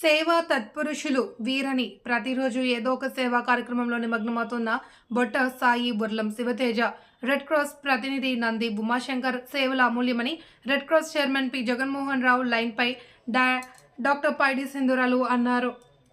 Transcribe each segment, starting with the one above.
సేవా తత్పురుషులు వీరని ప్రతిరోజు ఏదో ఒక సేవా కార్యక్రమంలో నిమగ్నమవుతున్న బొట్ట సాయి బుర్లం శివతేజ రెడ్ క్రాస్ ప్రతినిధి నంది ఉమాశంకర్ సేవల అమూల్యమని red cross chairman P. Jaganmohan Rao లైన్పై డా డాక్టర్ పైడి సింధురాలు అన్నారు.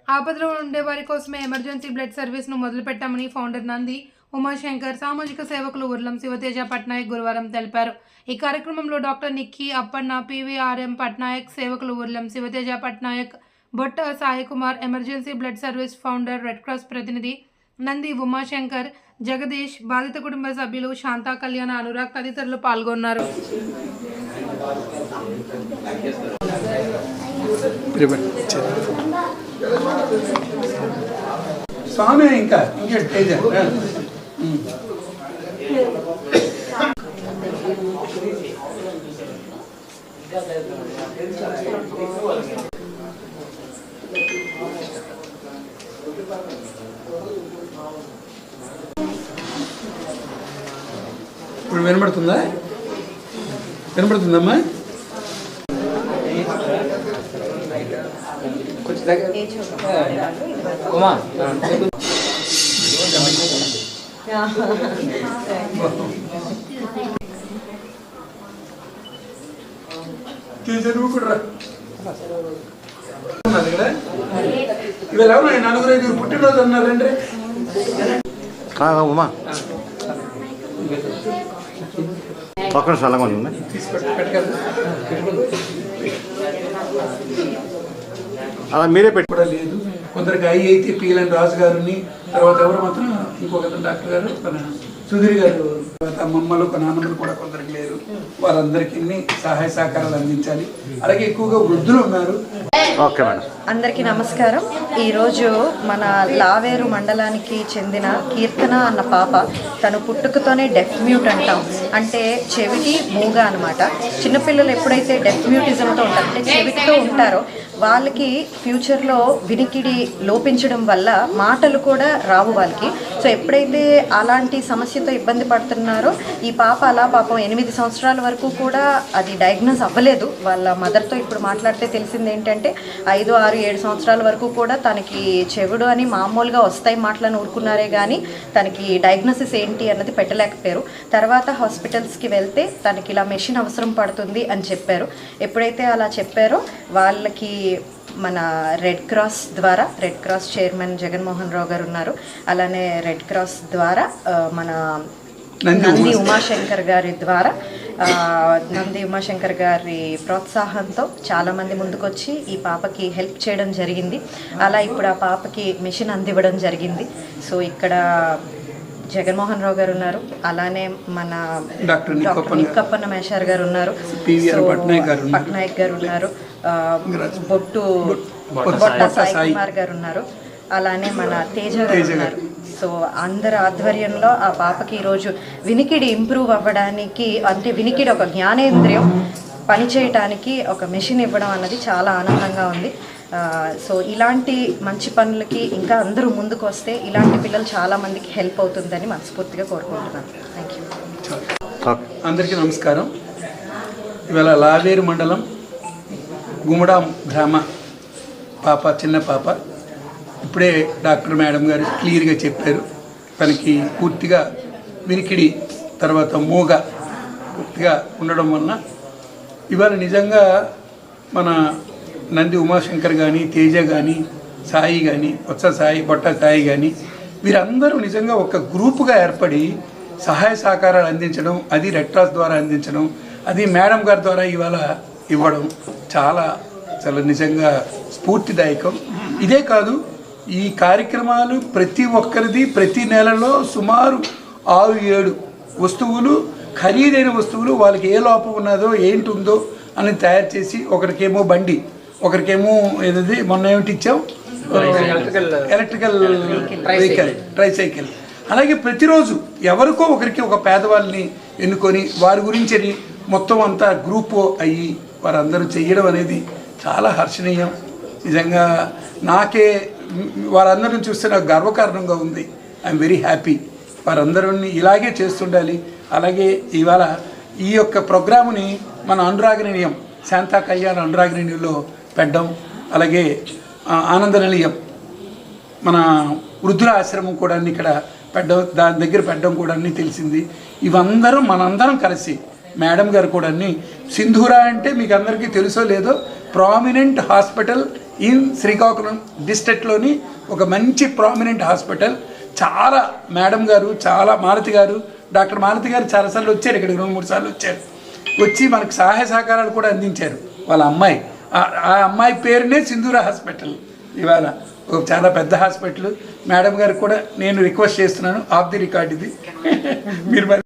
ఆపదలో ఉండే వారి కోసమే ఎమర్జెన్సీ బ్లడ్ సర్వీస్ను మొదలుపెట్టామని ఫౌండర్ నంది ఉమాశంకర్ సామాజిక సేవకులు ఉర్లం శివతేజ పట్నాయక్ గురువారం తెలిపారు. ఈ కార్యక్రమంలో doctor Nikki Appanna P V R M Patnaik సేవకులు Urlam Sivateja Patnaik Botta Sai Kumar emergency blood service founder red cross ప్రతినిధి నంది ఉమాశంకర్ జగదీష్ బాధిత కుటుంబ సభ్యులు శాంతా కళ్యాణ అనురాగ్ తదితరులు పాల్గొన్నారు. స్వామి ఇంకా ఇంకా తేజ ఉమ్. ఇప్పుడు వినబడుతుందా? వినబడుతుందమ్మా? ఉమా. తేజ కూడా ఇవాళ ఎవరు ఆయన నలుగురు ఐదుగురు పుట్టినరోజు అన్నారండి ఉమా పక్కన చల్లగా ఉంది అలా మీరే పెట్టుకోవడం లేదు కొందరికి ఐ అయితే పీఎల్ఎన్ రాజు గారిని తర్వాత ఎవరు మాత్రం ఇంకొక డాక్టర్ గారు సుధీర్ గారు తర్వాత అమ్మమ్మలు ఒక నాన్నమ్మలు కూడా కొందరికి లేరు వారందరికీ సహాయ సహకారాలు అందించాలి అలాగే ఎక్కువగా వృద్ధులు ఉన్నారు ఓకే మేడం. అందరికీ నమస్కారం. ఈరోజు మన లావేరు మండలానికి చెందిన కీర్తన అన్న పాప తను పుట్టుకతోనే డెఫ్ మ్యూట్ అంటాం. అంటే చెవిటి మూగ అనమాట చిన్నపిల్లలు ఎప్పుడైతే డెఫ్ మ్యూటిజంతో ఉంటారు అంటే చెవిటితో ఉంటారో వాళ్ళకి ఫ్యూచర్లో వినికిడి లోపించడం వల్ల మాటలు కూడా రావు వాళ్ళకి. సో ఎప్పుడైతే అలాంటి సమస్యతో ఇబ్బంది పడుతున్నారో ఈ పాప అలా పాపం ఎనిమిది సంవత్సరాల వరకు కూడా అది డయాగ్నోస్ అవ్వలేదు. వాళ్ళ మదర్తో ఇప్పుడు మాట్లాడితే తెలిసింది ఏంటంటే ఐదు ఆరు ఏడు సంవత్సరాల వరకు కూడా తనకి చెవుడు అని మామూలుగా వస్తాయి మాటలను ఊరుకున్నారే కానీ తనకి డయాగ్నోసిస్ ఏంటి అన్నది పెట్టలేకపోయారు. తర్వాత హాస్పిటల్స్కి వెళ్తే తనకి ఇలా మెషిన్ అవసరం పడుతుంది అని చెప్పారు. ఎప్పుడైతే అలా చెప్పారో వాళ్ళకి మన రెడ్ క్రాస్ ద్వారా red cross chairman Jaganmohan Rao garu ఉన్నారు. అలానే రెడ్ క్రాస్ ద్వారా మన నంది ఉమాశంకర్. గారి ద్వారా ఆ, నంది ఉమాశంకర్ గారి ప్రోత్సాహంతో చాలామంది ముందుకొచ్చి ఈ పాపకి హెల్ప్ చేయడం జరిగింది అలా ఇప్పుడు ఆ పాపకి మిషన్ అందివ్వడం జరిగింది సో ఇక్కడ జగన్మోహన్ రావు గారు ఉన్నారు అలానే మన డాక్టర్. నిక్కప్పన్న మేషార్ గారు ఉన్నారు పట్నాయక్ గారు ఉన్నారు. బొట్టు బొట్ట సాయి. కుమార్ గారు ఉన్నారు అలానే మన తేజ గారు తేజ గారు. ఉన్నారు సో అందరి ఆధ్వర్యంలో ఆ పాపకి ఈరోజు వినికిడి ఇంప్రూవ్ అవ్వడానికి అంటే వినికిడి ఒక జ్ఞానేంద్రియం పనిచేయటానికి ఒక మెషిన్ ఇవ్వడం అన్నది చాలా ఆనందంగా ఉంది. సో ఇలాంటి మంచి పనులకి ఇంకా అందరూ ముందుకు వస్తే ఇలాంటి పిల్లలు చాలా మందికి హెల్ప్ అవుతుందని మనస్ఫూర్తిగా కోరుకుంటున్నాను. థ్యాంక్ యూ అందరికీ నమస్కారం. ఇవాళ లావేరు మండలం గుమడా గ్రామ పాప చిన్న పాప ఇప్పుడే డాక్టర్ మేడం గారు క్లియర్గా చెప్పారు. తనకి పూర్తిగా వినికిడి తర్వాత మూగ పూర్తిగా ఉండడం వలన ఇవాళ నిజంగా మన నంది ఉమాశంకర్ కానీ తేజ కానీ సాయి కానీ వత్స సాయి బొట్ట సాయి కానీ వీరందరూ నిజంగా ఒక గ్రూపుగా ఏర్పడి సహాయ సహకారాలు అందించడం అది రెడ్ క్రాస్ ద్వారా అందించడం అది మేడం గారి ద్వారా ఇవాళ ఇవ్వడం చాలా చాలా నిజంగా స్ఫూర్తిదాయకం. ఇదే కాదు ఈ కార్యక్రమాలు ప్రతి ఒక్కరిది ప్రతి నెలలో సుమారు ఆరు ఏడు వస్తువులు ఖరీదైన వస్తువులు వాళ్ళకి ఏ లోపం ఉన్నదో ఏంటి ఉందో అని తయారు చేసి ఒకరికేమో బండి ఒకరికేమో ఏదది మొన్న ఏమిటి ఇచ్చాం ఎలక్ట్రికల్ వెహికల్ ట్రైసైకిల్ అలాగే ప్రతిరోజు ఎవరికో ఒకరికి ఒక పేదవాళ్ళని ఎన్నుకొని వారి గురించి మొత్తం అంతా గ్రూప్ అయ్యి వారందరూ చెయ్యడం అనేది చాలా హర్షణీయం. నిజంగా నాకే వారందరిని చూస్తే నాకు గర్వకారణంగా ఉంది. ఐఎమ్ వెరీ హ్యాపీ వారందరిని ఇలాగే చేస్తుండాలి. అలాగే ఇవాళ ఈ యొక్క ప్రోగ్రాముని మన అనురాగనిలయం శాంతా కళ్యాణ్ అనురాగనిలయంలో పెట్టడం అలాగే ఆనంద నిలయం మన వృద్ధుల ఆశ్రమం కూడా ఇక్కడ పెట్టడం దాని దగ్గర పెట్టడం కూడా అన్నీ తెలిసింది. ఇవందరం మనందరం కలిసి మేడం గారు కూడా అన్ని సింధూరా అంటే మీకు అందరికీ తెలుసో లేదో ప్రామినెంట్ హాస్పిటల్ ఈ శ్రీకాకుళం డిస్ట్రిక్ట్లోని ఒక మంచి ప్రామినెంట్ హాస్పిటల్ చాలా మేడం గారు చాలా మాలతి గారు డాక్టర్ మాలతి గారు చాలాసార్లు వచ్చారు ఇక్కడికి రెండు మూడు సార్లు వచ్చారు. వచ్చి మనకు సహాయ సహకారాలు కూడా అందించారు. వాళ్ళ అమ్మాయి. ఆ- అమ్మాయి పేరునే సింధూరా హాస్పిటల్. ఇవాళ ఒక చాలా పెద్ద హాస్పిటల్. మేడం గారు కూడా నేను రిక్వెస్ట్ చేస్తున్నాను. ఆఫ్ ది రికార్డ్ ఇది. మీరు మరి